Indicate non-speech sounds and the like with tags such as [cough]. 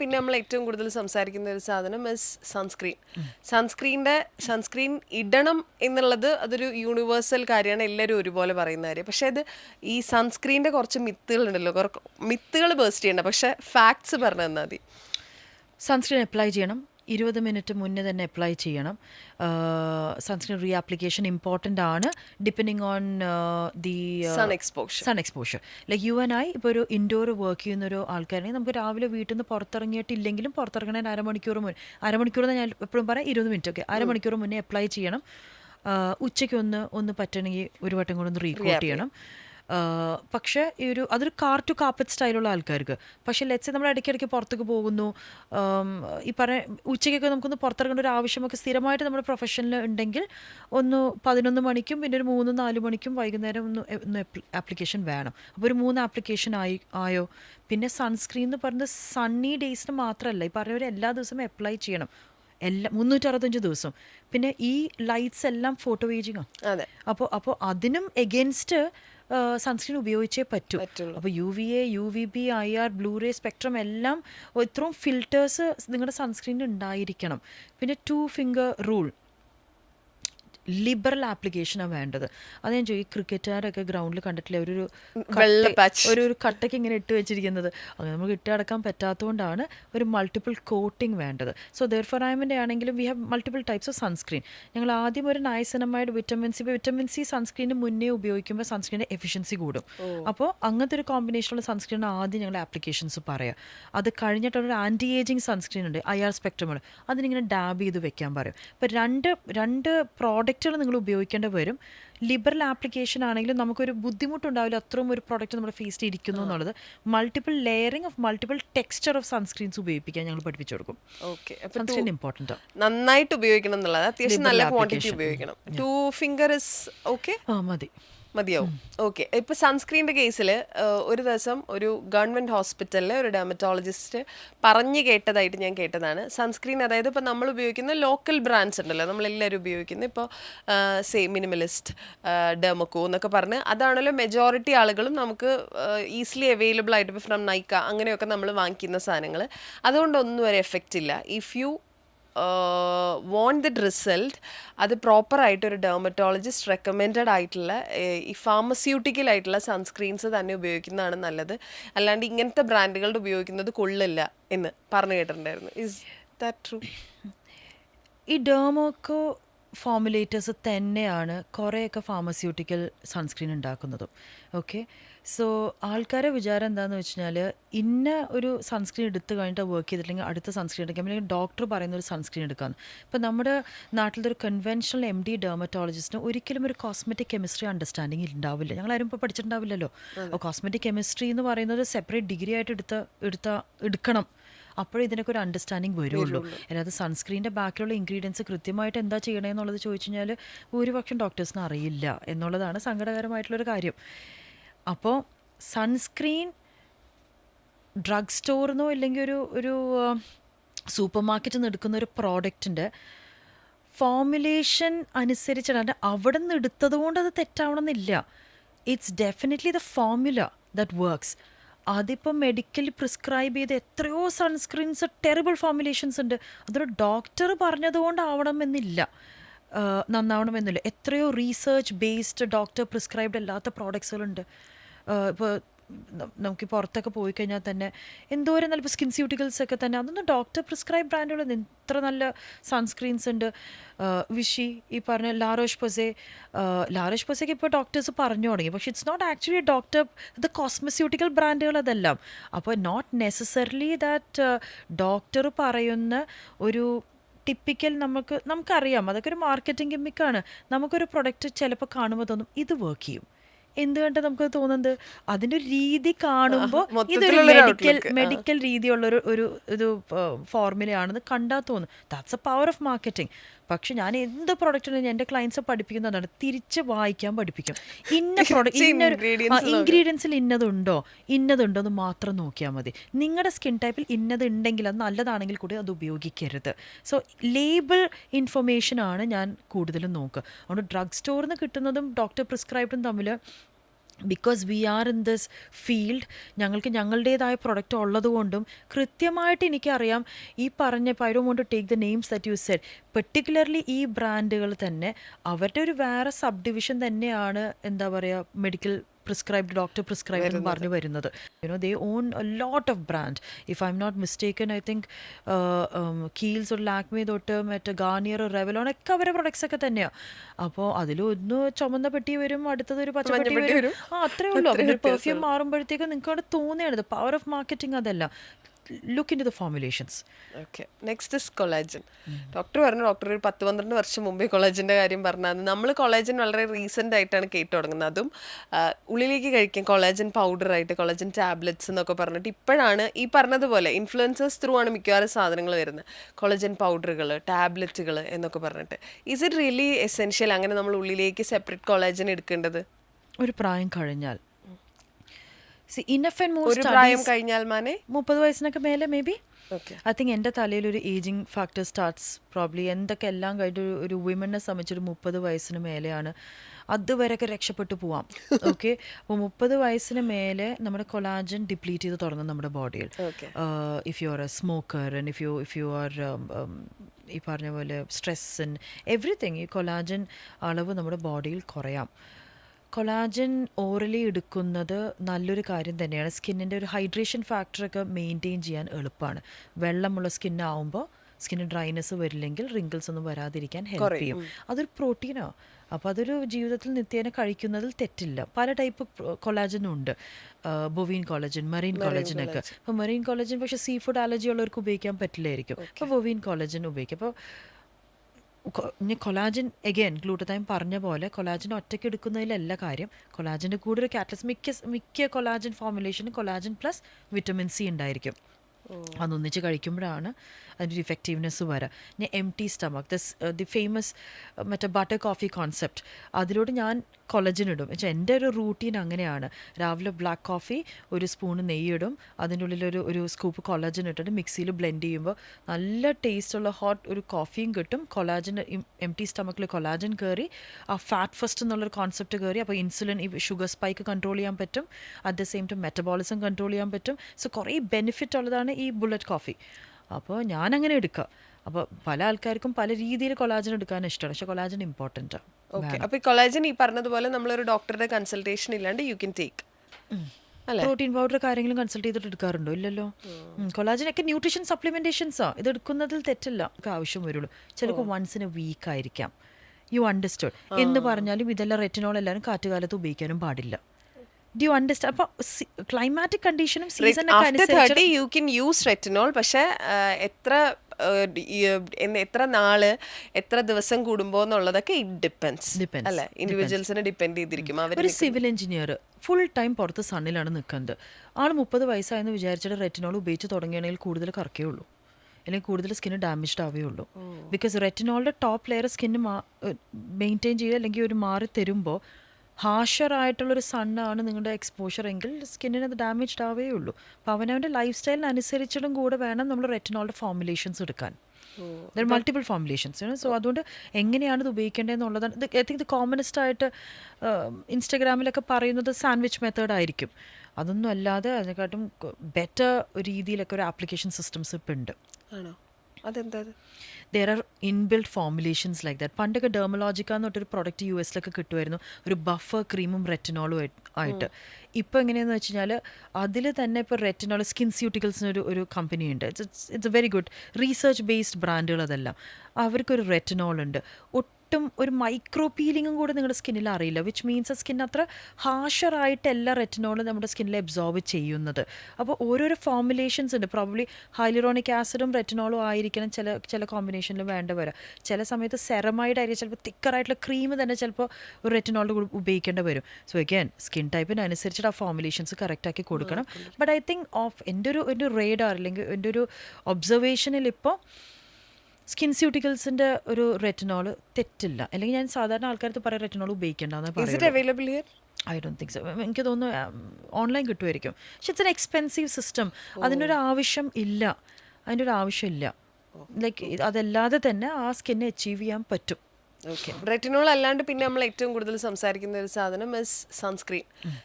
പിന്നെ നമ്മൾ ഏറ്റവും കൂടുതൽ സംസാരിക്കുന്ന ഒരു സാധനം ഇസ് സൺസ്ക്രീൻ സൺസ്ക്രീന്റെ സൺസ്ക്രീൻ ഇടണം എന്നുള്ളത് അതൊരു യൂണിവേഴ്സൽ കാര്യമാണ്. എല്ലാവരും ഒരുപോലെ പറയുന്ന കാര്യം. പക്ഷേ അത് ഈ സൺസ്ക്രീന്റെ കുറച്ച് മിത്തുകൾ ഉണ്ടല്ലോ. കുറച്ച് മിത്തുകൾ ബേസ്റ്റ് ചെയ്യണ്ട. പക്ഷേ ഫാക്ട്സ് പറഞ്ഞു തന്നാൽ മതി. സൺസ്ക്രീൻ അപ്ലൈ ചെയ്യണം. ഇരുപത് മിനിറ്റ് മുന്നേ തന്നെ അപ്ലൈ ചെയ്യണം. സൺസ്ക്രീൻ റീ ആപ്ലിക്കേഷൻ ഇമ്പോർട്ടന്റ് ആണ്. Depending on the sun exposure sun exposure like you and I ഇപ്പോൾ ഒരു ഇൻഡോർ വർക്ക് ചെയ്യുന്ന ഒരു ആൾക്കാരാണെങ്കിൽ നമുക്ക് രാവിലെ വീട്ടിൽ നിന്ന് പുറത്തിറങ്ങിയിട്ടില്ലെങ്കിലും പുറത്തിറങ്ങണേന് അരമണിക്കൂർ മുന്നേ അരമണിക്കൂർ എന്ന് ഞാൻ എപ്പോഴും പറയാം ഇരുപത് മിനിറ്റ് ഒക്കെ. അരമണിക്കൂർ മുന്നേ അപ്ലൈ ചെയ്യണം. ഉച്ചയ്ക്ക് ഒന്ന് ഒന്ന് പറ്റണമെങ്കിൽ ഒരു വട്ടം കൂടെ ഒന്ന് റീകോട്ട് ചെയ്യണം. പക്ഷേ ഈ ഒരു അതൊരു കാർ ടു കാപ്പറ്റ് സ്റ്റൈലുള്ള ആൾക്കാർക്ക്. പക്ഷേ ലെറ്റ്സ് നമ്മൾ ഇടയ്ക്കിടയ്ക്ക് പുറത്തേക്ക് പോകുന്നു ഈ പറഞ്ഞ ഉച്ചയ്ക്കൊക്കെ നമുക്കൊന്ന് പുറത്തിറങ്ങേണ്ട ഒരു ആവശ്യമൊക്കെ സ്ഥിരമായിട്ട് നമ്മുടെ പ്രൊഫഷനിൽ ഉണ്ടെങ്കിൽ ഒന്ന് പതിനൊന്ന് മണിക്കും പിന്നെ ഒരു മൂന്ന് നാല് മണിക്കും വൈകുന്നേരം ഒന്ന് ഒന്ന് ആപ്ലിക്കേഷൻ വേണം. അപ്പോൾ ഒരു മൂന്ന് ആപ്ലിക്കേഷൻ ആയി ആയോ? പിന്നെ സൺസ്ക്രീൻ എന്ന് പറയുന്നത് സണ്ണി ഡേയ്സിന് മാത്രമല്ല ഈ പറഞ്ഞവർ എല്ലാ ദിവസവും അപ്ലൈ ചെയ്യണം. എല്ലാ മുന്നൂറ്ററുപത്തഞ്ച് ദിവസം. പിന്നെ ഈ ലൈറ്റ്സ് എല്ലാം ഫോട്ടോ വേജിങ്ങാണ് അതെ. അപ്പോൾ അപ്പോൾ അതിനും എഗൻസ്റ്റ് സൺസ്ക്രീൻ ഉപയോഗിച്ചേ പറ്റൂ. അപ്പോൾ U V A U V B I R blue ray spectrum എല്ലാം ഇത്രയും ഫിൽറ്റേഴ്സ് നിങ്ങളുടെ സൺസ്ക്രീനിൽ ഉണ്ടായിരിക്കണം. പിന്നെ ടു ഫിംഗർ റൂൾ ലിബറൽ ആപ്ലിക്കേഷനാണ് വേണ്ടത്. അത് ഞാൻ ചോദിക്കും ക്രിക്കറ്റുകാരൊക്കെ ഗ്രൗണ്ടിൽ കണ്ടിട്ടില്ല ഒരു ഒരു ഒരു കട്ടയ്ക്ക് ഇങ്ങനെ ഇട്ട് വെച്ചിരിക്കുന്നത്. അങ്ങനെ നമുക്ക് ഇട്ട് അടക്കാൻ പറ്റാത്തതുകൊണ്ടാണ് ഒരു മൾട്ടിപ്പിൾ കോട്ടിംഗ് വേണ്ടത്. സോ ദർഫറാമിന്റെ ആണെങ്കിലും we have multiple types of sunscreen ഞങ്ങൾ ആദ്യം ഒരു നയസനമായിട്ട് വിറ്റമിൻ സി വിറ്റമിൻ സി സൺസ്ക്രീന് മുന്നേ ഉപയോഗിക്കുമ്പോൾ സൺസ്ക്രീന്റെ എഫിഷ്യൻസി കൂടും. അപ്പോൾ അങ്ങനത്തെ ഒരു കോമ്പിനേഷനുള്ള സൺസ്ക്രീൻ ആദ്യം ഞങ്ങൾ ആപ്ലിക്കേഷൻസ് പറയാം. അത് കഴിഞ്ഞിട്ടുള്ള ഒരു ആന്റി ഏജിങ് സൺസ്ക്രീൻ ഉണ്ട് ഐ ആർ സ്പെക്ട്രമുണ്ട് അതിനിങ്ങനെ ഡാബ് ചെയ്ത് വെക്കാൻ പറയും. അപ്പോൾ രണ്ട് രണ്ട് പ്രോഡക്റ്റുകൾ നിങ്ങൾ ഉപയോഗിക്കേണ്ടി വരും. ലിബറൽ ആപ്ലിക്കേഷൻ ആണെങ്കിലും നമുക്കൊരു ബുദ്ധിമുട്ടുണ്ടാവില്ല. അത്രയും ഒരു പ്രോഡക്റ്റ് നമ്മുടെ ഫേസിൽ ഇരിക്കുന്നു എന്നുള്ളത്. Multiple layering of multiple texture of sunscreens ഉപയോഗിക്കാൻ ഞങ്ങൾ പഠിപ്പിച്ചു കൊടുക്കും. സൺസ്ക്രീൻ ഇമ്പോർട്ടന്റ് നന്നായിട്ട് ഉപയോഗിക്കണം എന്നുള്ളത്. അത്യാവശ്യം നല്ല ക്വാണ്ടിറ്റി ഉപയോഗിക്കണം. ടു ഫിംഗർ ഇസ് ഓക്കെ ആ മതി. മതിയാവും. ഓക്കെ ഇപ്പൊ സൺസ്ക്രീനിന്റെ കേസിൽ ഒരു ദിവസം ഒരു ഗവൺമെന്റ് ഹോസ്പിറ്റലിലെ ഒരു ഡെർമറ്റോളജിസ്റ്റ് പറഞ്ഞു കേട്ടതായിട്ട് ഞാൻ കേട്ടതാണ്. സൺസ്ക്രീൻ അതായത് ഇപ്പൊ നമ്മൾ ഉപയോഗിക്കുന്ന ലോക്കൽ ബ്രാൻഡ്സ് ഉണ്ടല്ലോ നമ്മൾ എല്ലാവരും ഉപയോഗിക്കുന്ന ഇപ്പോൾ സേ മിനിമലിസ്റ്റ് ഡെമക്കോ എന്നൊക്കെ പറഞ്ഞ് അതാണല്ലോ മെജോറിറ്റി ആളുകളും നമുക്ക് ഈസിലി അവൈലബിൾ ആയിട്ട് ഇപ്പോൾ ഫ്രം നൈക്ക അങ്ങനെയൊക്കെ നമ്മൾ വാങ്ങിക്കുന്ന സാധനങ്ങൾ അതുകൊണ്ടൊന്നും ഒരു എഫക്റ്റ് ഇല്ല. If you want the result അത് പ്രോപ്പറായിട്ട് ഒരു ഡെർമറ്റോളജിസ്റ്റ് റെക്കമെൻഡഡ് ആയിട്ടുള്ള ഈ ഫാർമസ്യൂട്ടിക്കൽ ആയിട്ടുള്ള സൺസ്ക്രീൻസ് തന്നെ ഉപയോഗിക്കുന്നതാണ് നല്ലത്. അല്ലാണ്ട് ഇങ്ങനത്തെ ബ്രാൻഡുകളുടെ ഉപയോഗിക്കുന്നത് കൊള്ളില്ല എന്ന് പറഞ്ഞു കേട്ടിട്ടുണ്ടായിരുന്നു. ഇസ് ദാറ്റ് ട്രൂ ഈ ഡേമോക്കോ ഫോമുലേറ്റേഴ്സ് തന്നെയാണ് കുറേയൊക്കെ ഫാർമസ്യൂട്ടിക്കൽ സൺസ്ക്രീൻ ഉണ്ടാക്കുന്നതും. ഓക്കെ സോ ആൾക്കാരെ വിചാരം എന്താണെന്ന് വെച്ച് കഴിഞ്ഞാൽ ഇന്ന ഒരു സൺസ്ക്രീൻ എടുത്തു കഴിഞ്ഞിട്ട് വർക്ക് ചെയ്തിട്ടില്ലെങ്കിൽ അടുത്ത സൺസ്ക്രീൻ എടുക്കാം അല്ലെങ്കിൽ ഡോക്ടർ പറയുന്ന ഒരു സൺസ്ക്രീൻ എടുക്കാമെന്ന് ഇപ്പം നമ്മുടെ നാട്ടിലത്തെ ഒരു കൺവെൻഷണൽ എം ഡി ഡെർമറ്റോളജിസ്റ്റിന് ഒരിക്കലും ഒരു കോസ്മെറ്റിക് കെമിസ്ട്രി അണ്ടർസ്റ്റാൻഡിങ് ഉണ്ടാവില്ല ഞങ്ങൾ ആരും ഇപ്പോൾ പഠിച്ചിട്ടുണ്ടാവില്ലല്ലോ കോസ്മെറ്റിക് കെമിസ്ട്രി എന്ന് പറയുന്നത് സെപ്പറേറ്റ് ഡിഗ്രി ആയിട്ട് എടുത്ത എടുത്ത എടുക്കണം. അപ്പോഴേ ഇതിനൊക്കെ ഒരു അണ്ടർസ്റ്റാൻഡിങ് വരുള്ളൂ. അല്ലാതെ സൺസ്ക്രീനിന്റെ ബാക്കിലുള്ള ഇൻഗ്രീഡിയൻസ് കൃത്യമായിട്ട് എന്താ ചെയ്യണേ എന്നുള്ളത് ചോദിച്ചു കഴിഞ്ഞാൽ ഭൂരിപക്ഷം ഡോക്ടേഴ്സിന് അറിയില്ല എന്നുള്ളതാണ് സങ്കടകരമായിട്ടുള്ളൊരു കാര്യം. അപ്പോൾ സൺസ്ക്രീൻ ഡ്രഗ് സ്റ്റോറിന്നോ ഇല്ലെങ്കിൽ ഒരു ഒരു സൂപ്പർ മാർക്കറ്റിൽ നിന്ന് എടുക്കുന്ന ഒരു പ്രോഡക്റ്റിന്റെ ഫോമുലേഷൻ അനുസരിച്ചാണ്. അവിടെ നിന്ന് എടുത്തത് കൊണ്ട് അത് തെറ്റാവണമെന്നില്ല. It's definitely the formula that works അതിപ്പോൾ മെഡിക്കലി പ്രിസ്ക്രൈബ് ചെയ്ത എത്രയോ സൺസ്ക്രീൻസ് ടെറിബിൾ ഫോർമുലേഷൻസ് ഉണ്ട്. അതൊരു ഡോക്ടർ പറഞ്ഞതുകൊണ്ടാവണമെന്നില്ല. നന്നാവണമെന്നില്ല. എത്രയോ റീസേർച്ച് ബേസ്ഡ് ഡോക്ടർ പ്രിസ്ക്രൈബ്ഡ് അല്ലാത്ത പ്രോഡക്ട്സുകളുണ്ട് ഇപ്പോൾ നമുക്ക് പുറത്തൊക്കെ പോയി കഴിഞ്ഞാൽ തന്നെ എന്തോരം നല്ല ഇപ്പോൾ സ്കിൻ സ്യൂട്ടിക്കൽസ് ഒക്കെ തന്നെ. അതൊന്നും ഡോക്ടർ പ്രിസ്ക്രൈബ് ബ്രാൻഡുകൾ ഇത്ര നല്ല സൺസ്ക്രീൻസ് ഉണ്ട്. വിഷി ഈ പറഞ്ഞ ലാറോഷ് പൊസെ ലാറോഷ് പൊസേക്ക് ഇപ്പോൾ ഡോക്ടേഴ്സ് പറഞ്ഞു തുടങ്ങി. പക്ഷേ ഇറ്റ്സ് നോട്ട് ആക്ച്വലി ഡോക്ടർ ഇത് കോസ്മസ്യൂട്ടിക്കൽ ബ്രാൻഡുകൾ അതെല്ലാം. അപ്പോൾ നോട്ട് നെസസറിലി ദാറ്റ് ഡോക്ടർ പറയുന്ന ഒരു ടിപ്പിക്കൽ നമുക്ക് നമുക്കറിയാം. അതൊക്കെ ഒരു മാർക്കറ്റിംഗ് ഗിമ്മിക്കാണ് നമുക്കൊരു പ്രൊഡക്റ്റ് ചിലപ്പോൾ കാണുമ്പോൾ തോന്നും ഇത് വർക്ക് ചെയ്യും. എന്തുകൊണ്ട് നമുക്ക് തോന്നുന്നത്? അതിന്റെ ഒരു രീതി കാണുമ്പോൾ ഇതൊരു മെഡിക്കൽ മെഡിക്കൽ രീതിയുള്ള ഒരു ഒരു ഒരു ഫോർമുലയാണെന്ന് കണ്ടാൽ തോന്നും. That's a power of marketing പക്ഷെ ഞാൻ എന്ത് പ്രൊഡക്റ്റ് എന്റെ ക്ലയൻസ് പഠിപ്പിക്കുന്നതാണ് തിരിച്ച് വായിക്കാൻ പഠിപ്പിക്കും. ഇന്ന പ്രോഡക്റ്റ് ഇന്ന. ഇൻഗ്രീഡിയൻസിൽ ഇന്നതുണ്ടോ? ഇന്നതുണ്ടോ എന്ന് മാത്രം നോക്കിയാൽ മതി. നിങ്ങളുടെ സ്കിൻ ടൈപ്പിൽ ഇന്നത് ഉണ്ടെങ്കിൽ അത് നല്ലതാണെങ്കിൽ കൂടി അത് ഉപയോഗിക്കരുത്. സോ ലേബിൾ ഇൻഫർമേഷൻ ആണ് ഞാൻ കൂടുതലും നോക്കുക. അതുകൊണ്ട് ഡ്രഗ് സ്റ്റോറിൽ നിന്ന് കിട്ടുന്നതും ഡോക്ടർ പ്രിസ്ക്രൈബും തമ്മിൽ because we are in this field ഞങ്ങൾക്ക് ഞങ്ങളുടേതായ പ്രൊഡക്റ്റ് ഉള്ളതുകൊണ്ടും കൃത്യമായിട്ട് എനിക്കറിയാം ഈ പറഞ്ഞ I do want to take the names that you said particularly ഈ ബ്രാൻഡുകൾ തന്നെ അവരുടെ ഒരു വേറെ സബ് ഡിവിഷൻ തന്നെയാണ് എന്താ പറയുക മെഡിക്കൽ പ്രിസ്ക്രൈബ്ഡ് ഡോക്ടർ പ്രിസ്ക്രൈബ് എന്ന് പറഞ്ഞു വരുന്നത്. You know they own a lot of brand if I'm not mistaken I think Kiehl's ഒരു ലാക്മി തൊട്ട് മറ്റേ ഗാർണിയർ റെവലോൺ ഒക്കെ അവരുടെ പ്രൊഡക്ട്സ് ഒക്കെ തന്നെയാണ് അപ്പോൾ അതിലൊന്ന് ചുമന്ന പെട്ടി വരും അടുത്തത് ഒരു പച്ചപ്പെട്ടി വരും. ആ അത്രേ ഉള്ളൂ. പെർഫ്യൂം. മാറുമ്പോഴത്തേക്കും നിങ്ങൾക്ക് അവിടെ തോന്നിയാണ് പവർ ഓഫ് മാർക്കറ്റിംഗ് അതല്ല. Look into the formulations okay next is collagen doctor പറഞ്ഞു ഡോക്ടർ ഒരു പത്ത് പന്ത്രണ്ട് വർഷം മുമ്പേ കൊളാജന്റെ കാര്യം പറഞ്ഞത് നമ്മൾ കൊളാജൻ വളരെ റീസെന്റ് ആയിട്ടാണ് കേട്ട് തുടങ്ങുന്നത്. അതും ഉള്ളിലേക്ക് കഴിക്കാൻ കൊളാജൻ പൗഡർ ആയിട്ട് കൊളാജൻ ടാബ്ലറ്റ്സ് എന്നൊക്കെ പറഞ്ഞിട്ട് ഇപ്പോഴാണ് ഈ പറഞ്ഞതുപോലെ ഇൻഫ്ലുവൻസേഴ്സ് ത്രൂ ആണ് മിക്കവാറും സാധനങ്ങൾ വരുന്നത്. കൊളജൻ പൗഡറുകൾ ടാബ്ലറ്റുകൾ എന്നൊക്കെ പറഞ്ഞിട്ട്. ഇസ് ഇറ്റ് റിയലി എസെൻഷ്യൽ അങ്ങനെ നമ്മൾ ഉള്ളിലേക്ക് സെപ്പറേറ്റ് കൊളാജൻ എടുക്കേണ്ടത്? ഒരു പ്രായം കഴിഞ്ഞാൽ ഒരു പ്രായം മോർ കഴിഞ്ഞാൽ മാനെ? മുപ്പത് വയസ്സിനൊക്കെ മേലെ മേ ബി ഐ തിങ്ക് എന്റെ തലയിൽ ഒരു ഏജിങ് ഫാക്ടർ സ്റ്റാർട്ട്സ് പ്രോബ്ലി എന്തൊക്കെ എല്ലാം കഴിഞ്ഞിട്ട് ഒരു- വിമനെ സംബന്ധിച്ചൊരു മുപ്പത് വയസ്സിന് മേലെയാണ്. അതുവരെയൊക്കെ രക്ഷപ്പെട്ടു പോവാം. [laughs] ഓക്കെ അപ്പോൾ മുപ്പത് വയസ്സിന് മേലെ നമ്മുടെ കൊളാജൻ ഡിപ്ലീറ്റ് ചെയ്ത് തുടങ്ങും നമ്മുടെ ബോഡിയിൽ. If you are a smoker and if you if you are ഈ പറഞ്ഞ പോലെ സ്ട്രെസ് ആൻഡ് എവറിത്തിങ് ഈ കൊലാജൻ അളവ് നമ്മുടെ ബോഡിയിൽ കുറയാം. കൊളാജൻ ഓറലി എടുക്കുന്നത് നല്ലൊരു കാര്യം തന്നെയാണ്. സ്കിന്നിന്റെ ഒരു ഹൈഡ്രേഷൻ ഫാക്ടറൊക്കെ മെയിന്റെയിൻ ചെയ്യാൻ എളുപ്പമാണ്. വെള്ളമുള്ള സ്കിന്നാവുമ്പോൾ സ്കിന്നിന് ഡ്രൈനെസ് വരില്ലെങ്കിൽ റിങ്കിൾസ് ഒന്നും വരാതിരിക്കാൻ ഹെൽപ്പ് ചെയ്യും. അതൊരു പ്രോട്ടീനാണ് അപ്പോൾ അതൊരു ജീവിതത്തിൽ നിത്യേന കഴിക്കുന്നതിൽ തെറ്റില്ല. പല ടൈപ്പ് കൊളാജനും ഉണ്ട് ബൊവീൻ കോളജൻ മറീൻ കോളേജിനൊക്കെ. അപ്പോൾ മറീൻ കോളജൻ പക്ഷേ സീ ഫുഡ് അലർജി ഉള്ളവർക്ക് ഉപയോഗിക്കാൻ പറ്റില്ലായിരിക്കും. അപ്പോൾ ബൊവീൻ കോളജൻ ഉപയോഗിക്കും. അപ്പോൾ ഇനി കൊലാജിൻ എഗെയിൻ ഗ്ലൂട്ടതൈം പറഞ്ഞ പോലെ കൊലാജിൻ ഒറ്റയ്ക്ക് എടുക്കുന്നതിലല്ല കാര്യം. കൊലാജിന്റെ കൂടെ ഒരു കാറ്റലസ് മിക്ക മിക്ക കൊലാജിൻ ഫോർമുലേഷനും കൊലാജിൻ പ്ലസ് വിറ്റമിൻ സി ഉണ്ടായിരിക്കും. അതൊന്നിച്ച് കഴിക്കുമ്പോഴാണ് അതിന്റെ ഒരു ഇഫക്റ്റീവ്നെസ് വരാം. പിന്നെ empty stomach thus the famous മറ്റേ ബട്ടർ കോഫി കോൺസെപ്റ്റ് അതിലൂടെ ഞാൻ കൊളജൻ ഇടും വെച്ചാൽ എന്റെ ഒരു റൂട്ടീൻ അങ്ങനെയാണ്. രാവിലെ ബ്ലാക്ക് കോഫി ഒരു സ്പൂണ് നെയ്യിടും. അതിന്റെ ഉള്ളിലൊരു ഒരു സ്കൂപ്പ് കൊളജൻ ഇട്ടിട്ട് മിക്സിയിൽ ബ്ലെൻഡ് ചെയ്യുമ്പോൾ നല്ല ടേസ്റ്റുള്ള ഹോട്ട് ഒരു കോഫിയും കിട്ടും. കൊളാജൻ എം ടി സ്റ്റമക്കിൽ കൊളാജൻ കയറി ആ ഫാറ്റ് ഫസ്റ്റ് എന്നുള്ളൊരു കോൺസെപ്റ്റ് കയറി അപ്പോൾ ഇൻസുലിൻ ഈ ഷുഗർ സ്പൈക്ക് കൺട്രോൾ ചെയ്യാൻ പറ്റും. At the same time metabolism control ചെയ്യാൻ പറ്റും. സോ കുറേ ബെനിഫിറ്റ് ഉള്ളതാണ് ഈ ബുള്ളറ്റ് കോഫി. അപ്പോൾ ഞാനങ്ങനെ എടുക്കുക അപ്പോൾ പല ആൾക്കാർക്കും പല രീതിയിൽ കൊളാജൻ എടുക്കാൻ ഇഷ്ടമാണ്. പക്ഷേ കൊളാജൻ ഇമ്പോർട്ടന്റ് ഓക്കെ. അപ്പോൾ ഈ കൊളാജൻ ഈ പറഞ്ഞതുപോലെ നമ്മളൊരു ഡോക്ടറുടെ കൺസൾട്ടേഷൻ ഇല്ലാണ്ട് you can take protein powder കാര്യങ്ങളും കൺസൾട്ട് ചെയ്തിട്ട് എടുക്കാറുണ്ടോ? ഇല്ലല്ലോ. കൊളാജിനൊക്കെ ന്യൂട്രീഷൻ സപ്ലിമെന്റേഷൻസാ ഇത് എടുക്കുന്നതിൽ തെറ്റല്ല. ആവശ്യം വരുള്ളൂ. ചിലപ്പോൾ വൺസ് ഇൻ എ വീക്ക് ആയിരിക്കാം. യു അണ്ടർസ്റ്റുഡ് എന്ന് പറഞ്ഞാലും ഇതെല്ലാം റെറ്റിനോൾ എല്ലാവരും കാറ്റുകാലത്ത് ഉപയോഗിക്കാനും പാടില്ല. ഡു അണ്ടർസ്റ്റാൻഡ് അപ്പോൾ ക്ലൈമാറ്റിക് കണ്ടീഷനും സീസണൊക്കെ അനുസരിച്ച് യു കെൻ യൂസ് റെറ്റിനോൾ പക്ഷേ എത്ര എത്ര നാൾ എത്ര ദിവസം കൂടുമ്പോ എന്നുള്ളതൊക്കെ ഇറ്റ് ഡിപ്പെൻസ് അല്ലെ? ഇൻഡിവിജ്വൽസിനെ ഡിപ്പെൻഡ് ചെയ്തിരിക്കും. അവർ ഒരു സിവിൽ എഞ്ചിനീയർ ഫുൾ ടൈം പുറത്ത് സണ്ണിലാണ് നിൽക്കുന്നത്. ആൾ മുപ്പത് വയസ്സായെന്ന് വിചാരിച്ചിട്ട് റെറ്റിനോൾ ഉപയോഗിച്ച് തുടങ്ങിയാണെങ്കിൽ കൂടുതൽ കറക്കേ ഉള്ളൂ അല്ലെങ്കിൽ കൂടുതൽ സ്കിന്ന് ഡാമേജ്ഡ് ആവേ ഉള്ളൂ ബിക്കോസ് റെറ്റിനോളിന്റെ ടോപ്പ് ലെയർ സ്കിന്ന് മെയിന്റെയിൻ ചെയ്യുക അല്ലെങ്കിൽ ഒരു മാറി തരുമ്പോൾ ഹാഷർ ആയിട്ടുള്ളൊരു സണ്ണാണ് നിങ്ങളുടെ എക്സ്പോഷർ എങ്കിൽ സ്കിന്നിന് അത് ഡാമേജ്ഡ് ആവേ ഉള്ളൂ. അപ്പോൾ അവനവന്റെ ലൈഫ് സ്റ്റൈലിനനുസരിച്ചിട്ടും കൂടെ വേണം നമ്മൾ റെറ്റിനോളുടെ ഫോർമുലേഷൻസ് എടുക്കാൻ. മൾട്ടിപ്പിൾ ഫോർമുലേഷൻസ് സോ അതുകൊണ്ട് എങ്ങനെയാണ് ഇത് ഉപയോഗിക്കേണ്ടതെന്നുള്ളതാണ്. ഇത് ഐ തിങ്ക് ഇത് കോമണസ്റ്റ് ആയിട്ട് ഇൻസ്റ്റഗ്രാമിലൊക്കെ പറയുന്നത് സാൻഡ്വിച്ച് മെത്തേഡ് ആയിരിക്കും. അതൊന്നും അല്ലാതെ അതിനെക്കാട്ടും ബെറ്റർ രീതിയിലൊക്കെ ഒരു ആപ്ലിക്കേഷൻ സിസ്റ്റംസ് ഇപ്പം ഉണ്ട് ആണോ? അതെന്താ? There are inbuilt formulations like that പണ്ടൊക്കെ ഡെർമലോജിക്ക എന്ന് പറഞ്ഞൊരു പ്രൊഡക്റ്റ് യു എസിലൊക്കെ കിട്ടുമായിരുന്നു. ഒരു ബഫർ ക്രീമും റെറ്റിനോളും ആയിട്ട്. ഇപ്പോൾ എങ്ങനെയാണെന്ന് വെച്ച് കഴിഞ്ഞാൽ അതിൽ തന്നെ ഇപ്പോൾ റെറ്റിനോൾ സ്കിൻ സ്യൂട്ടിക്കൽസിന് ഒരു ഒരു കമ്പനി ഉണ്ട്. It's it's a very good research based ബ്രാൻഡുകൾ അതെല്ലാം. അവർക്കൊരു റെറ്റിനോൾ ഉണ്ട്. ഒട്ടും ഒരു മൈക്രോ പീലിങ്ങും കൂടെ നിങ്ങളുടെ സ്കിന്നിൽ അറിയില്ല വിച്ച് മീൻസ് സ്കിൻ അത്ര ഹാഷറായിട്ട് എല്ലാ റെറ്റിനോളും നമ്മുടെ സ്കിന്നിൽ അബ്സോർബ് ചെയ്യുന്നത്. അപ്പോൾ ഓരോരോ ഫോർമുലേഷൻസ് ഉണ്ട്. പ്രോബ്ലി ഹൈലിറോണിക് ആസിഡും റെറ്റിനോളും ആയിരിക്കണം ചില ചില കോമ്പിനേഷനിൽ വേണ്ട വരാം. ചില സമയത്ത് സെറമൈഡ് ആയിരിക്കും ചിലപ്പോൾ തിക്കറായിട്ടുള്ള ക്രീം തന്നെ ചിലപ്പോൾ ഒരു റെറ്റിനോളിന്റെ കൂടെ ഉപയോഗിക്കേണ്ടി വരും. സോ അഗൈൻ സ്കിൻ ടൈപ്പിനനുസരിച്ചിട്ട് ആ ഫോർമുലേഷൻസ് കറക്റ്റാക്കി കൊടുക്കണം. ബട്ട് ഐ തിങ്ക് ഓഫ് എന്റെ ഒരു എന്റെ റേഡാർ അല്ലെങ്കിൽ എന്റെ ഒരു ഒബ്സർവേഷനിൽ ഇപ്പോൾ സ്കിൻ സ്യൂട്ടിക്കൽസിന്റെ ഒരു റെറ്റിനോൾ തെറ്റില്ല. അല്ലെങ്കിൽ ഞാൻ സാധാരണ ആൾക്കാർക്ക് പറയാം റെറ്റിനോൾ ഉപയോഗിക്കേണ്ടെന്ന്? ഐ ഡോണ്ട് തിങ്ക് സോ എനിക്ക് തോന്നുന്നു ഓൺലൈൻ കിട്ടുമായിരിക്കും. പക്ഷെ ഇറ്റ്സ് എൻ എക്സ്പെൻസീവ് സിസ്റ്റം അതിനൊരു ആവശ്യം ഇല്ല. അതിന്റെ ഒരു ആവശ്യമില്ല ലൈക്ക് അതല്ലാതെ തന്നെ ആ സ്കിന്നെ അച്ചീവ് ചെയ്യാൻ പറ്റും. ഓക്കെ റെറ്റിനോൾ അല്ലാണ്ട് പിന്നെ നമ്മൾ ഏറ്റവും കൂടുതൽ സംസാരിക്കുന്ന ഒരു സാധനം ഇസ് സൺസ്ക്രീൻ